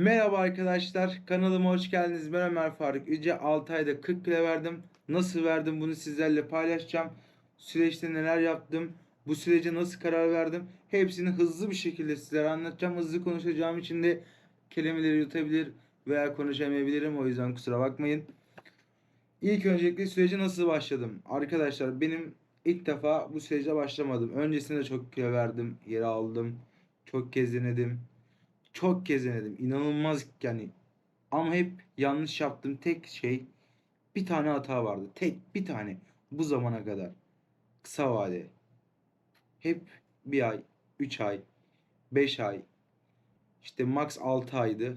Merhaba arkadaşlar, kanalıma hoş geldiniz. Ben Ömer Faruk Yüce. 6 ayda 40 kilo verdim. Nasıl verdim bunu sizlerle paylaşacağım. Süreçte neler yaptım, bu sürece nasıl karar verdim. Hepsini hızlı bir şekilde sizlere anlatacağım. Hızlı konuşacağım için de kelimeleri yutabilir veya konuşamayabilirim. O yüzden kusura bakmayın. İlk öncelikle sürece nasıl başladım? Arkadaşlar benim ilk defa bu sürece başlamadım. Öncesinde çok kilo verdim, yere aldım. Çok kez denedim. Çok kez denedim. İnanılmaz yani. Ama hep yanlış yaptığım tek şey bir tane hata vardı. Tek bir tane. Bu zamana kadar. Kısa vade. Hep bir ay, 3 ay, 5 ay. işte max 6 aydı.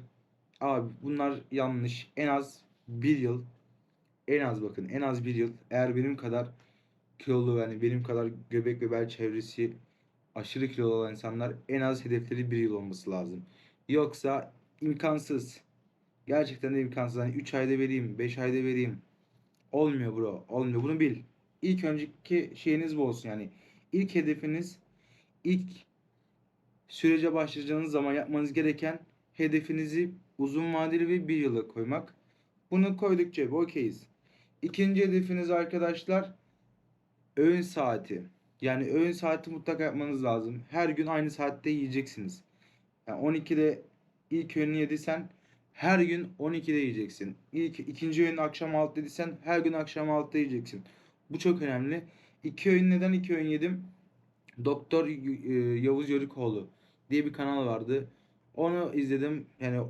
Abi bunlar yanlış. En az bir yıl. En az bakın en az bir yıl. Eğer benim kadar kilolu yani benim kadar göbek ve bel çevresi aşırı kilolu olan insanlar en az hedefleri bir yıl olması lazım. Yoksa imkansız. Gerçekten de imkansız. Hani 3 ayda vereyim, 5 ayda vereyim. Olmuyor bro. Olmuyor. Bunu bil. İlk önceki şeyiniz bu olsun yani. İlk hedefiniz ilk sürece başlayacağınız zaman yapmanız gereken hedefinizi uzun vadeli ve bir yıla koymak. Bunu koydukça okeyiz. İkinci hedefiniz arkadaşlar öğün saati. Yani öğün saati mutlaka yapmanız lazım. Her gün aynı saatte yiyeceksiniz. Yani 12'de ilk öğünü yediysen her gün 12'de yiyeceksin. İlk ikinci öğün akşam 6'da yediysen her gün akşam 6'da yiyeceksin. Bu çok önemli. İki öğün neden iki öğün yedim? Doktor e, Yavuz Yörükoğlu diye bir kanal vardı. Onu izledim. Yani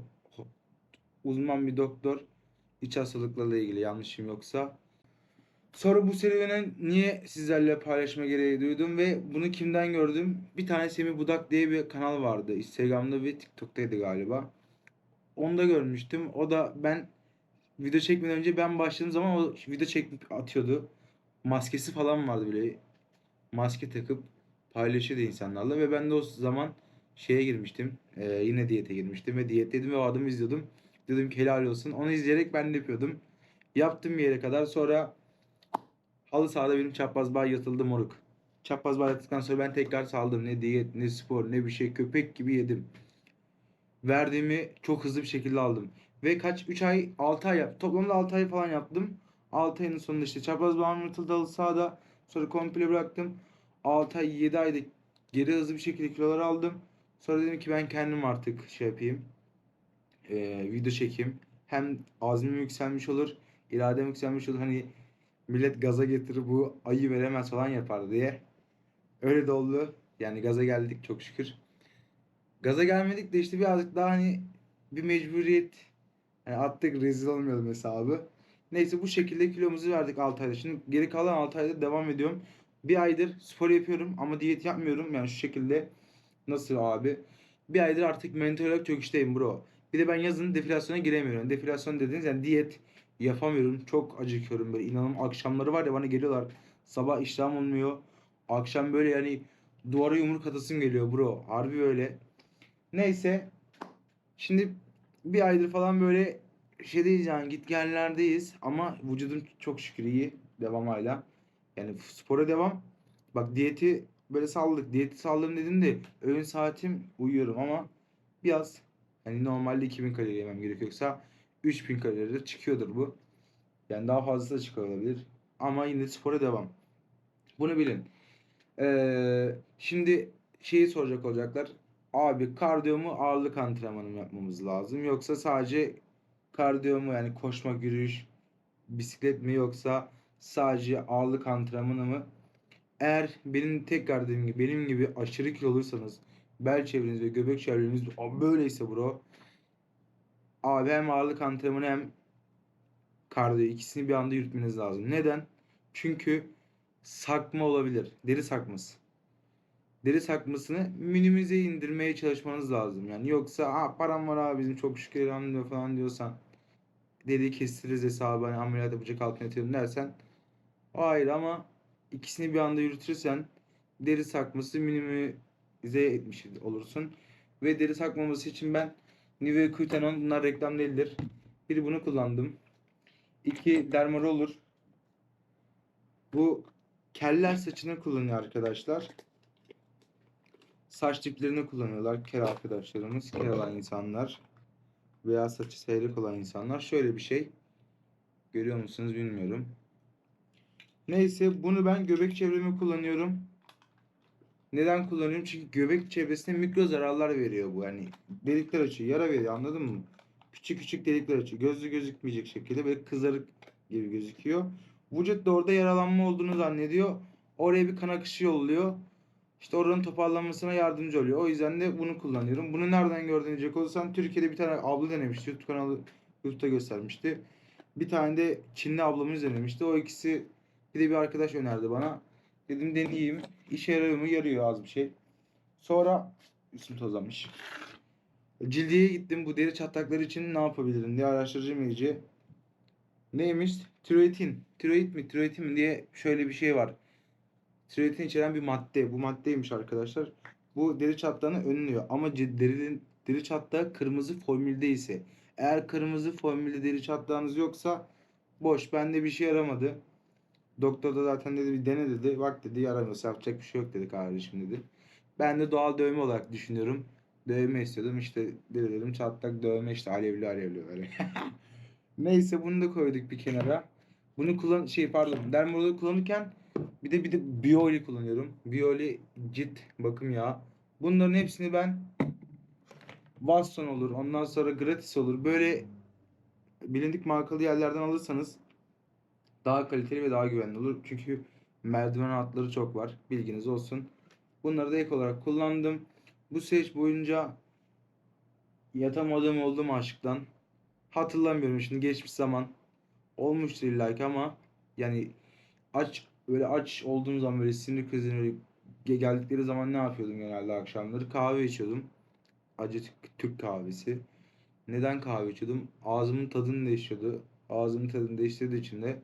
uzman bir doktor. İç hastalıklarla ilgili yanlışım yoksa. Sonra bu serüveni niye sizlerle paylaşma gereği duydum ve bunu kimden gördüm? Bir tane Semih Budak diye bir kanal vardı. Instagram'da ve TikTok'taydı galiba. Onu da görmüştüm. O da ben video çekmeden önce ben başladığım zaman o video çekip atıyordu. Maskesi falan vardı böyle. Maske takıp paylaşıyordu insanlarla ve ben de o zaman şeye girmiştim. Ee, yine diyete girmiştim ve diyetteydim ve o adamı izliyordum. Dedim ki helal olsun. Onu izleyerek ben de yapıyordum. Yaptım bir yere kadar. Sonra Halı sahada benim çapraz bağ yatıldı moruk. Çapraz bağ yattıktan sonra ben tekrar saldım. Ne diyet, ne spor, ne bir şey. Köpek gibi yedim. Verdiğimi çok hızlı bir şekilde aldım. Ve kaç? 3 ay, 6 ay yap. Toplamda 6 ay falan yaptım. 6 ayın sonunda işte çapraz bağım yatıldı halı sahada. Sonra komple bıraktım. 6 ay, 7 ayda geri hızlı bir şekilde kiloları aldım. Sonra dedim ki ben kendim artık şey yapayım. Ee, video çekeyim. Hem azmim yükselmiş olur. iradem yükselmiş olur. Hani millet gaza getirir bu ayı veremez falan yapar diye. Öyle de oldu. Yani gaza geldik çok şükür. Gaza gelmedik de işte birazcık daha hani bir mecburiyet yani attık rezil olmayalım hesabı. Neyse bu şekilde kilomuzu verdik 6 ayda. Şimdi geri kalan 6 ayda devam ediyorum. Bir aydır spor yapıyorum ama diyet yapmıyorum. Yani şu şekilde nasıl abi? Bir aydır artık mental olarak çöküşteyim bro. Bir de ben yazın defilasyona giremiyorum. Defilasyon dediğiniz yani diyet yapamıyorum. Çok acıkıyorum böyle. İnanın akşamları var ya bana geliyorlar. Sabah iştahım olmuyor. Akşam böyle yani duvara yumruk atasım geliyor bro. Harbi böyle. Neyse. Şimdi bir aydır falan böyle şeydeyiz yani git gellerdeyiz. Ama vücudum çok şükür iyi. Devam hala. Yani spora devam. Bak diyeti böyle saldık. Diyeti saldım dedim de öğün saatim uyuyorum ama biraz hani normalde 2000 kalori yemem gerekiyorsa 3000 kaloride çıkıyordur bu. Yani daha fazlası da çıkıyor olabilir. Ama yine spora devam. Bunu bilin. Ee, şimdi şeyi soracak olacaklar. Abi kardiyo mu ağırlık antrenmanı mı yapmamız lazım? Yoksa sadece kardiyo mu yani koşmak, yürüyüş, bisiklet mi yoksa sadece ağırlık antrenmanı mı? Eğer benim tekrar dediğim gibi benim gibi aşırı kiloluysanız bel çevreniz ve göbek çevreniz böyleyse bro Abi hem ağırlık antrenmanı hem kardiyo ikisini bir anda yürütmeniz lazım. Neden? Çünkü sakma olabilir. Deri sakması. Deri sakmasını minimize indirmeye çalışmanız lazım. Yani yoksa ha param var abi bizim çok şükür elhamdülillah falan diyorsan deri kestiririz hesabı hani ameliyat yapacak altına yatıyorum dersen hayır ama ikisini bir anda yürütürsen deri sakması minimize etmiş olursun. Ve deri sakmaması için ben Nivea Cutenon bunlar reklam değildir. Bir bunu kullandım. İki Dermaroller. Bu keller saçını kullanıyor arkadaşlar. Saç diplerini kullanıyorlar kel arkadaşlarımız, kel olan insanlar. veya saçı seyrek olan insanlar şöyle bir şey. Görüyor musunuz bilmiyorum. Neyse bunu ben göbek çevreme kullanıyorum. Neden kullanıyorum? Çünkü göbek çevresine mikro zararlar veriyor bu. Yani delikler açıyor, yara veriyor anladın mı? Küçük küçük delikler açıyor. Gözlü gözükmeyecek şekilde böyle kızarık gibi gözüküyor. Vücut da orada yaralanma olduğunu zannediyor. Oraya bir kan akışı yolluyor. İşte oranın toparlanmasına yardımcı oluyor. O yüzden de bunu kullanıyorum. Bunu nereden gördün diyecek olursan Türkiye'de bir tane abla denemişti. YouTube kanalı YouTube'da göstermişti. Bir tane de Çinli ablamız denemişti. O ikisi bir de bir arkadaş önerdi bana. Dedim deneyeyim. İşe yarıyor mu? Yarıyor az bir şey. Sonra üstüm tozlanmış. Cildiye gittim. Bu deri çatlakları için ne yapabilirim diye araştırıcım iyice. Neymiş? Tiroidin. Tiroid mi? Tiroidin mi diye şöyle bir şey var. Tiroidin içeren bir madde. Bu maddeymiş arkadaşlar. Bu deri çatlağını önlüyor. Ama derinin deri çatlağı kırmızı formülde ise eğer kırmızı formülde deri çatlağınız yoksa boş. Bende bir şey yaramadı. Doktor da zaten dedi bir dene dedi. Bak dedi yaramıyorsa yapacak bir şey yok dedi kardeşim dedi. Ben de doğal dövme olarak düşünüyorum. Dövme istiyordum işte dedim çatlak dövme işte alevli alevli böyle. Neyse bunu da koyduk bir kenara. Bunu kullan şey pardon dermorolu kullanırken bir de bir de Bioli kullanıyorum. Bioli cilt bakım yağı. Bunların hepsini ben Watson olur, ondan sonra gratis olur. Böyle bilindik markalı yerlerden alırsanız daha kaliteli ve daha güvenli olur. Çünkü merdiven altları çok var. Bilginiz olsun. Bunları da ek olarak kullandım. Bu süreç boyunca yatamadığım oldu mu aşktan? Hatırlamıyorum şimdi geçmiş zaman. Olmuştur illa ki ama yani aç böyle aç olduğum zaman böyle sinir krizine geldikleri zaman ne yapıyordum genelde akşamları? Kahve içiyordum. Acı Türk kahvesi. Neden kahve içiyordum? Ağzımın tadını değişiyordu. Ağzımın tadını değiştirdiği için de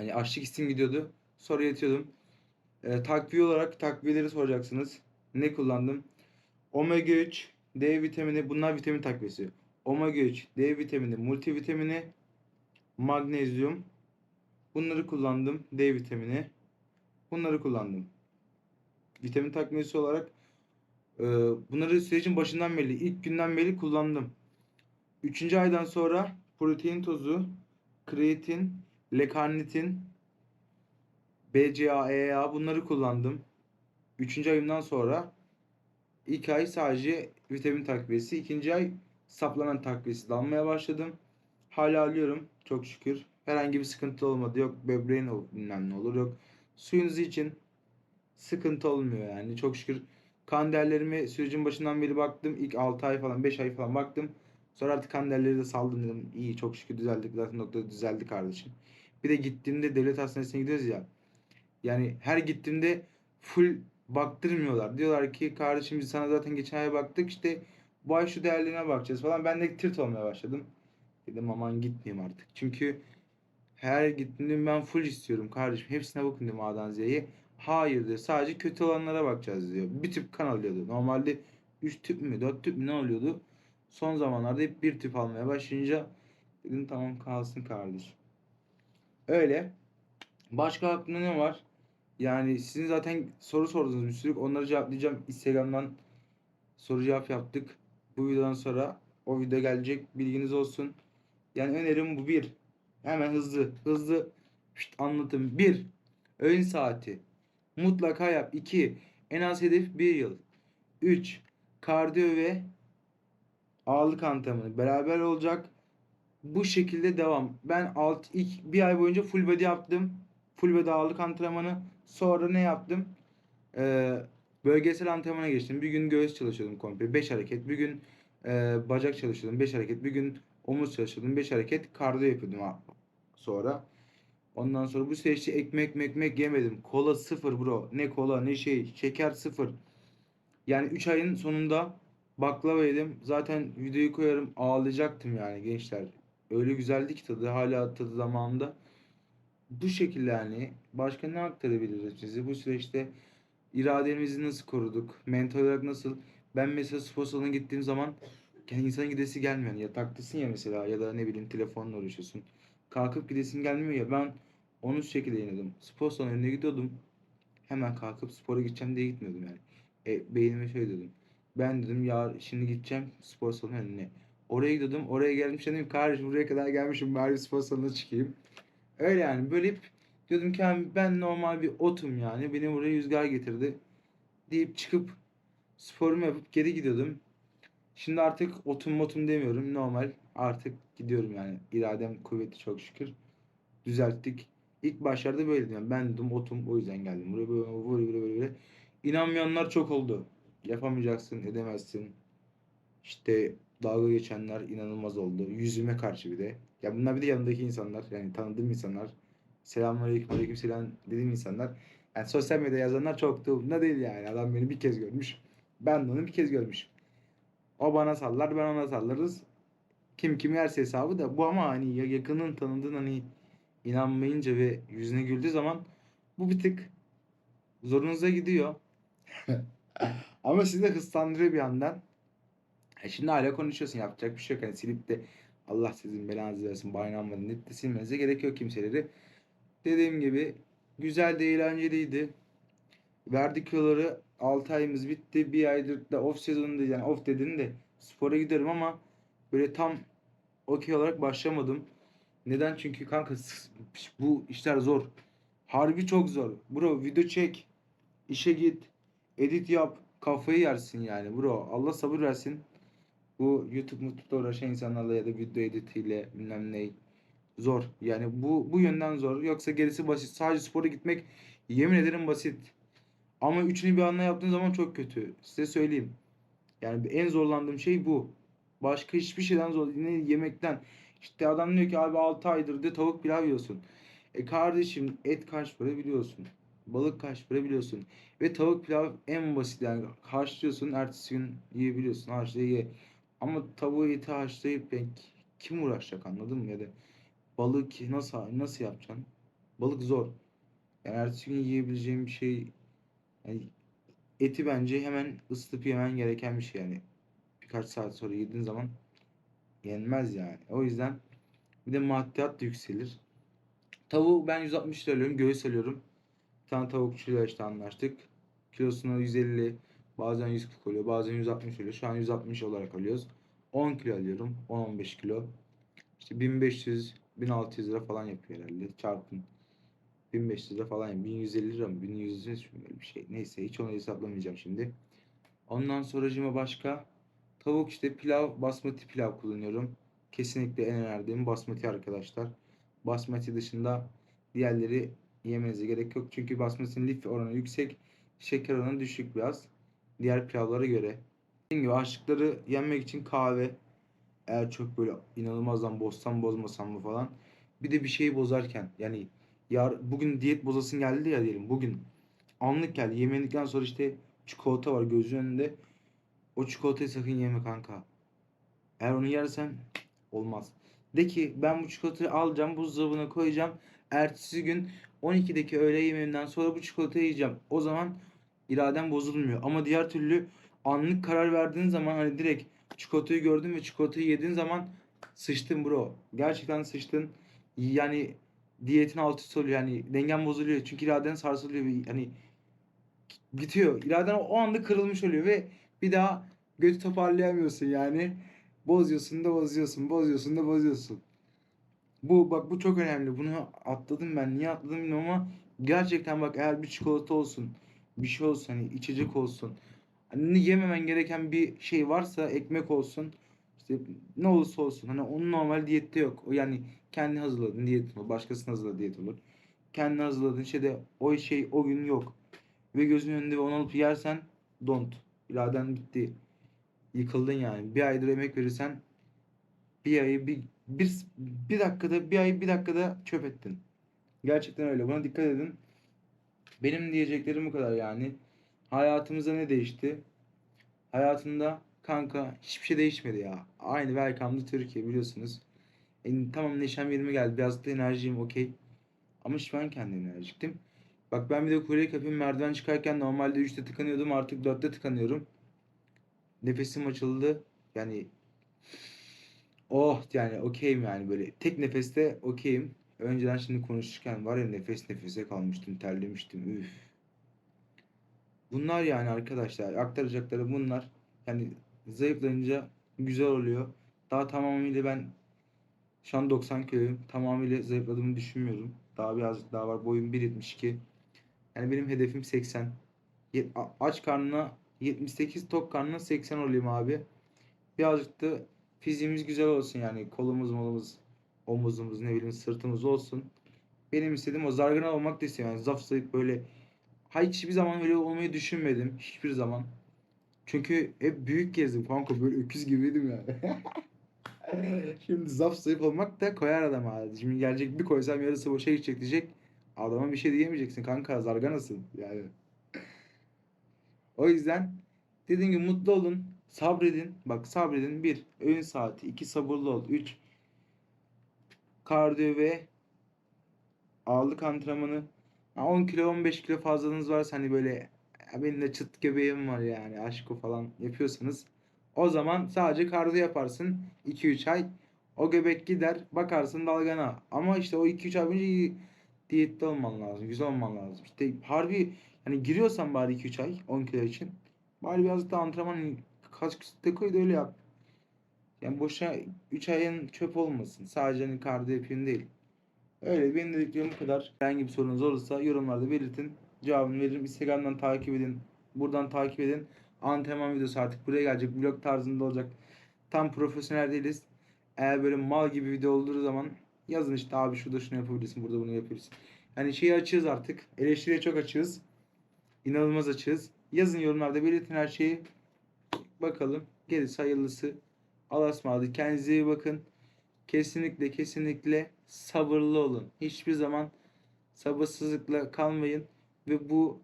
hani açlık hissim gidiyordu. Sonra yatıyordum. Ee, takviye olarak takviyeleri soracaksınız. Ne kullandım? Omega 3, D vitamini, bunlar vitamin takviyesi. Omega 3, D vitamini, multivitamini, magnezyum. Bunları kullandım. D vitamini. Bunları kullandım. Vitamin takviyesi olarak e, bunları sürecin başından beri, ilk günden beri kullandım. Üçüncü aydan sonra protein tozu, kreatin, L-karnitin, BCA, EA bunları kullandım. Üçüncü ayımdan sonra ilk ay sadece vitamin takviyesi, ikinci ay supplement takviyesi almaya başladım. Hala alıyorum çok şükür. Herhangi bir sıkıntı olmadı. Yok böbreğin ol- bilmem ne olur. Yok suyunuz için sıkıntı olmuyor yani. Çok şükür kan değerlerime sürecin başından beri baktım. İlk 6 ay falan 5 ay falan baktım. Sonra artık kan değerleri de saldım dedim. İyi çok şükür düzeldik. Zaten doktor düzeldi kardeşim. Bir de gittiğimde devlet hastanesine gidiyoruz ya. Yani her gittiğimde full baktırmıyorlar. Diyorlar ki kardeşim biz sana zaten geçen ay baktık işte bu ay şu değerlerine bakacağız falan. Ben de tirt olmaya başladım. Dedim aman gitmeyeyim artık. Çünkü her gittiğimde ben full istiyorum kardeşim. Hepsine bakın dedim A'dan Z'ye. Hayır diyor. Sadece kötü olanlara bakacağız diyor. Bir tüp kan alıyordu. Normalde 3 tüp mü 4 tüp mü ne alıyordu? Son zamanlarda hep bir tüp almaya başlayınca dedim tamam kalsın kardeşim. Öyle. Başka aklımda ne var? Yani sizin zaten soru sordunuz bir sürü. Onları cevaplayacağım. Instagram'dan soru cevap yaptık. Bu videodan sonra o video gelecek. Bilginiz olsun. Yani önerim bu bir. Hemen hızlı hızlı şşt, anlatım. Bir. Öğün saati. Mutlaka yap. 2. En az hedef 1 yıl. 3. Kardiyo ve ağırlık antrenmanı beraber olacak. Bu şekilde devam. Ben alt ilk bir ay boyunca full body yaptım. Full body ağırlık antrenmanı. Sonra ne yaptım? Ee, bölgesel antrenmana geçtim. Bir gün göğüs çalışıyordum komple. 5 hareket. Bir gün e, bacak çalışıyordum. 5 hareket. Bir gün omuz çalışıyordum. 5 hareket. Kardiyo yapıyordum sonra. Ondan sonra bu süreçte ekmek mekmek yemedim. Kola sıfır bro. Ne kola ne şey. Şeker sıfır. Yani 3 ayın sonunda baklava yedim. Zaten videoyu koyarım. Ağlayacaktım yani gençler. Öyle güzeldi ki tadı. Hala tadı damağımda. Bu şekilde yani. Başka ne aktarabiliriz size? Bu süreçte irademizi nasıl koruduk? Mental olarak nasıl? Ben mesela spor salonuna gittiğim zaman yani insanın gidesi gelmiyor. Yani yataktasın ya mesela ya da ne bileyim telefonla uğraşıyorsun. Kalkıp gidesin gelmiyor ya. Ben onu şu şekilde yenedim. Spor salonuna önüne gidiyordum. Hemen kalkıp spora gideceğim diye gitmiyordum yani. E, beynime şöyle dedim. Ben dedim ya şimdi gideceğim spor salonu önüne. Oraya gidiyordum. Oraya gelmiş dedim kardeşim buraya kadar gelmişim bari spor salonuna çıkayım. Öyle yani böyle hep diyordum ki "Abi ben normal bir otum yani. Beni buraya rüzgar getirdi. Deyip çıkıp sporumu yapıp geri gidiyordum. Şimdi artık otum motum demiyorum. Normal artık gidiyorum yani. İradem kuvvetli çok şükür. Düzelttik. İlk başlarda böyleydim. Yani ben dedim otum o yüzden geldim. Buraya böyle böyle böyle böyle. böyle. İnanmayanlar çok oldu. Yapamayacaksın, edemezsin. İşte dalga geçenler inanılmaz oldu. Yüzüme karşı bir de. Ya bunlar bir de yanındaki insanlar. Yani tanıdığım insanlar. Selamünaleyküm, aleykümselam dediğim insanlar. Yani sosyal medyada yazanlar çok da umurumda değil yani. Adam beni bir kez görmüş. Ben de onu bir kez görmüşüm. O bana sallar, ben ona sallarız. Kim kim yerse hesabı da bu ama hani ya yakının tanıdığın hani inanmayınca ve yüzüne güldüğü zaman bu bir tık zorunuza gidiyor. Ama sizi de hızlandırıyor bir yandan. E şimdi hala konuşuyorsun yapacak bir şey yok. Hani silip de Allah sizin belanızı versin bayramladın deyip de silmenize gerek yok kimseleri. Dediğim gibi güzel de eğlenceliydi. Verdik kiloları 6 ayımız bitti. Bir aydır da off sezonunda yani off dedin de spora gidiyorum ama böyle tam okey olarak başlamadım. Neden? Çünkü kanka bu işler zor. Harbi çok zor. Bro video çek. işe git. Edit yap. Kafayı yersin yani bro. Allah sabır versin. Bu YouTube mutluda uğraşan insanlarla ya da video editiyle bilmem ne zor. Yani bu bu yönden zor. Yoksa gerisi basit. Sadece spora gitmek yemin ederim basit. Ama üçünü bir anda yaptığın zaman çok kötü. Size söyleyeyim. Yani en zorlandığım şey bu. Başka hiçbir şeyden zor. Ne yemekten. İşte adam diyor ki abi 6 aydır de tavuk pilav yiyorsun. E kardeşim et kaç para biliyorsun. Balık kaç para biliyorsun. Ve tavuk pilav en basit yani haşlıyorsun ertesi gün yiyebiliyorsun. Haşla ye. Ama tavuğu eti haşlayıp ben kim uğraşacak anladın mı? Ya da balık nasıl nasıl yapacaksın? Balık zor. Yani ertesi gün yiyebileceğim bir şey yani eti bence hemen ısıtıp yemen gereken bir şey yani. Birkaç saat sonra yediğin zaman yenmez yani. O yüzden bir de maddiyat da yükselir. Tavuğu ben 160 lira alıyorum. Göğüs alıyorum. Tane tavukçuyla işte anlaştık. Kilosuna 150 bazen 140 oluyor. Bazen 160 oluyor. Şu an 160 olarak alıyoruz. 10 kilo alıyorum. 10-15 kilo. İşte 1500 1600 lira falan yapıyor herhalde. Çarpın. 1500 lira falan yani 1150 lira mı 1100 lira mı böyle bir şey. Neyse hiç onu hesaplamayacağım şimdi. Ondan sonracıma başka tavuk işte pilav basmati pilav kullanıyorum. Kesinlikle en önerdiğim basmati arkadaşlar. Basmati dışında diğerleri yemenize gerek yok. Çünkü basmatinin lif oranı yüksek, şeker oranı düşük biraz. Diğer pilavlara göre. Dediğim gibi açlıkları yenmek için kahve. Eğer çok böyle inanılmazdan bozsam bozmasam mı falan. Bir de bir şeyi bozarken yani yar, bugün diyet bozasın geldi ya diyelim bugün. Anlık geldi. Yemedikten sonra işte çikolata var gözünün önünde. O çikolatayı sakın yeme kanka. Eğer onu yersen olmaz. De ki ben bu çikolatayı alacağım buzdolabına koyacağım. Ertesi gün 12'deki öğle yemeğinden sonra bu çikolatayı yiyeceğim. O zaman iraden bozulmuyor. Ama diğer türlü anlık karar verdiğin zaman hani direkt çikolatayı gördün ve çikolatayı yediğin zaman sıçtın bro. Gerçekten sıçtın. Yani diyetin alt üst. Yani dengen bozuluyor. Çünkü iraden sarsılıyor. ve Hani bitiyor. İraden o anda kırılmış oluyor ve bir daha götü toparlayamıyorsun yani. Bozuyorsun da bozuyorsun, bozuyorsun da bozuyorsun. Bu bak bu çok önemli. Bunu atladım ben. Niye atladım bilmiyorum ama gerçekten bak eğer bir çikolata olsun, bir şey olsun hani içecek olsun. Hani yememen gereken bir şey varsa ekmek olsun. işte ne olursa olsun. Hani onun normal diyette yok. O yani kendi hazırladığın diyet olur. Başkasının hazırladığı diyet olur. Kendi hazırladığın şeyde o şey o gün yok. Ve gözünün önünde onu alıp yersen don't. İraden bitti. Yıkıldın yani. Bir aydır emek verirsen bir ayı bir, bir, bir dakikada bir ayı bir dakikada çöp ettin. Gerçekten öyle. Buna dikkat edin. Benim diyeceklerim bu kadar yani. Hayatımızda ne değişti? Hayatımda kanka hiçbir şey değişmedi ya. Aynı Welcome to Türkiye biliyorsunuz. E, tamam neşem yerime geldi. Biraz da enerjiyim okey. Ama şu an kendim enerjiktim. Bak ben bir de kuryelik yapayım. Merdiven çıkarken normalde 3'te tıkanıyordum. Artık 4'te tıkanıyorum. Nefesim açıldı. Yani oh yani okeyim yani böyle. Tek nefeste okeyim. Önceden şimdi konuşurken var ya nefes nefese kalmıştım. Terlemiştim. Üf. Bunlar yani arkadaşlar. Aktaracakları bunlar. Yani zayıflayınca güzel oluyor. Daha tamamıyla ben şu an 90 kiloyum. Tamamıyla zayıfladığımı düşünmüyorum. Daha birazcık daha var. Boyum 1.72. Yani benim hedefim 80. Ye- a- Aç karnına 78, tok karnına 80 olayım abi. Birazcık da fiziğimiz güzel olsun yani. Kolumuz, molumuz, omuzumuz, ne bileyim sırtımız olsun. Benim istediğim o zargana olmak da istiyorum. Yani zaf zayıf böyle. Ha hiçbir zaman öyle olmayı düşünmedim. Hiçbir zaman. Çünkü hep büyük gezdim kanka böyle öküz gibiydim yani. Şimdi zaf olmak da koyar adam abi. Şimdi gelecek bir koysam yarısı boşa gidecek diyecek. Adama bir şey diyemeyeceksin kanka zarganasın yani. O yüzden dediğim gibi mutlu olun. Sabredin. Bak sabredin. Bir öğün saati. iki sabırlı ol. Üç kardiyo ve ağırlık antrenmanı. Ha, 10 kilo 15 kilo fazlalığınız varsa hani böyle "Ya benim de çıt göbeğim var yani aşko falan yapıyorsanız o zaman sadece kardiyo yaparsın 2-3 ay o göbek gider bakarsın dalgana ama işte o 2-3 ay önce iyi diyette olman lazım güzel olman lazım işte harbi hani giriyorsan bari 2-3 ay 10 kilo için bari biraz da antrenman kaç koy da öyle yap yani boşa 3 ayın çöp olmasın sadece hani kardiyo yapayım değil Öyle benim dediklerim bu kadar. Herhangi bir sorunuz olursa yorumlarda belirtin. Cevabını veririm. Instagram'dan takip edin. Buradan takip edin. Antrenman videosu artık buraya gelecek. Vlog tarzında olacak. Tam profesyonel değiliz. Eğer böyle mal gibi video olduğu zaman yazın işte abi şurada şunu yapabilirsin. Burada bunu yapabilirsin. Yani şeyi açığız artık. Eleştiriye çok açığız. İnanılmaz açığız. Yazın yorumlarda belirtin her şeyi. Bakalım. Gerisi hayırlısı. Allah'a ısmarladık. Kendinize iyi bakın. Kesinlikle kesinlikle sabırlı olun. Hiçbir zaman sabırsızlıkla kalmayın ve bu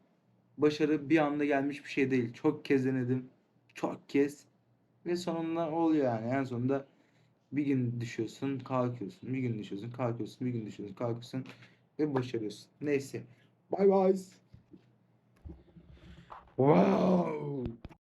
başarı bir anda gelmiş bir şey değil. Çok kez denedim. Çok kez ve sonunda oluyor yani. En sonunda bir gün düşüyorsun, kalkıyorsun. Bir gün düşüyorsun, kalkıyorsun. Bir gün düşüyorsun, kalkıyorsun ve başarıyorsun. Neyse. Bye bye. Wow.